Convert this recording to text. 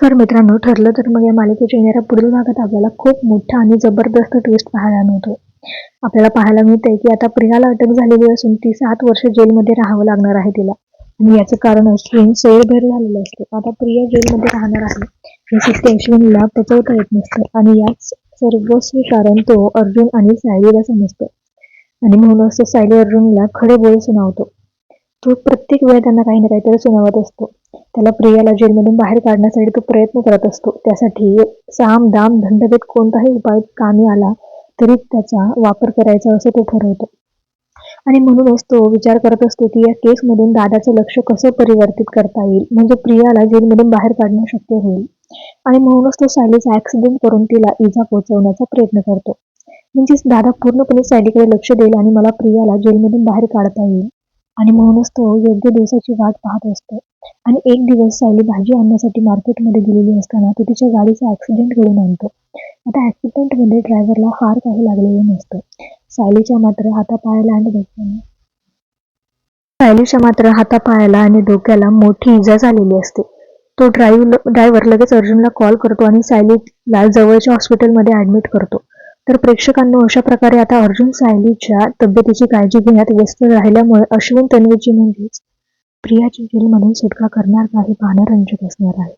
तर मित्रांनो ठरलं तर मग या मालिकेच्या येणाऱ्या पुढील भागात आपल्याला खूप मोठा आणि जबरदस्त ट्विस्ट पाहायला मिळतो आपल्याला पाहायला मिळतंय की आता प्रियाला अटक झालेली असून ती सात वर्ष जेलमध्ये राहावं लागणार आहे तिला. आणि याचं कारण अश्विन सैरभैर झालेलं असतं. आता प्रिया जेलमध्ये राहणार आहे. हे सत्य अश्विनला पचवता येत नसतं. आणि याच सर्वस्वी कारण तो अर्जुन आणि सायलीला समजतो. आणि म्हणून असं सायली अर्जुनला खडे बोल सुनावतो. तो प्रत्येक वेळा त्यांना काही ना काहीतरी सुनावत असतो. त्याला प्रियाला जेलमधून बाहेर काढण्यासाठी तो प्रयत्न करत असतो. त्यासाठी साम दाम दंडभेद कोणताही उपाय कामी आला तरी त्याचा वापर करायचा असं तो ठरवतो. आणि म्हणूनच तो विचार करत असतो की या केसमधून दादाचं लक्ष कसं परिवर्तित करता येईल? म्हणजे प्रियाला जेलमधून बाहेर काढणं शक्य होईल. आणि म्हणूनच तो सॅलीचा ऍक्सिडेंट करून तिला इजा पोहोचवण्याचा प्रयत्न करतो. म्हणजेच दादा पूर्णपणे सॅलीकडे लक्ष देईल आणि मला प्रियाला जेलमधून बाहेर काढता येईल. आणि म्हणूनच तो योग्य दिवसाची वाट पाहत असतो. आणि एक दिवस सायली भाजी आणण्यासाठी मार्केटमध्ये गेलेली असताना तो तिच्या गाडीचा ऍक्सिडेंट घडून आणतो. आता ॲक्सिडेंटमध्ये ड्रायव्हरला फार काही लागलेलं नसतं. सायलीच्या मात्र हातापायाला आणि डोक्याला सायलीच्या मात्र हातापायाला आणि डोक्याला मोठी इजा झालेली असते. तो ड्राईव्ह ड्रायव्हर लगेच अर्जुनला कॉल करतो आणि सायलीला जवळच्या हॉस्पिटलमध्ये ऍडमिट करतो. तर प्रेक्षकांना अशा प्रकारे आता अर्जुन सायलीच्या तब्येतीची काळजी घेण्यात व्यस्त राहिल्यामुळे अश्विन तन्वीची म्हणजेच प्रियाची जेलमधून सुटका करणार का हे पाहणं रंजक असणार आहे.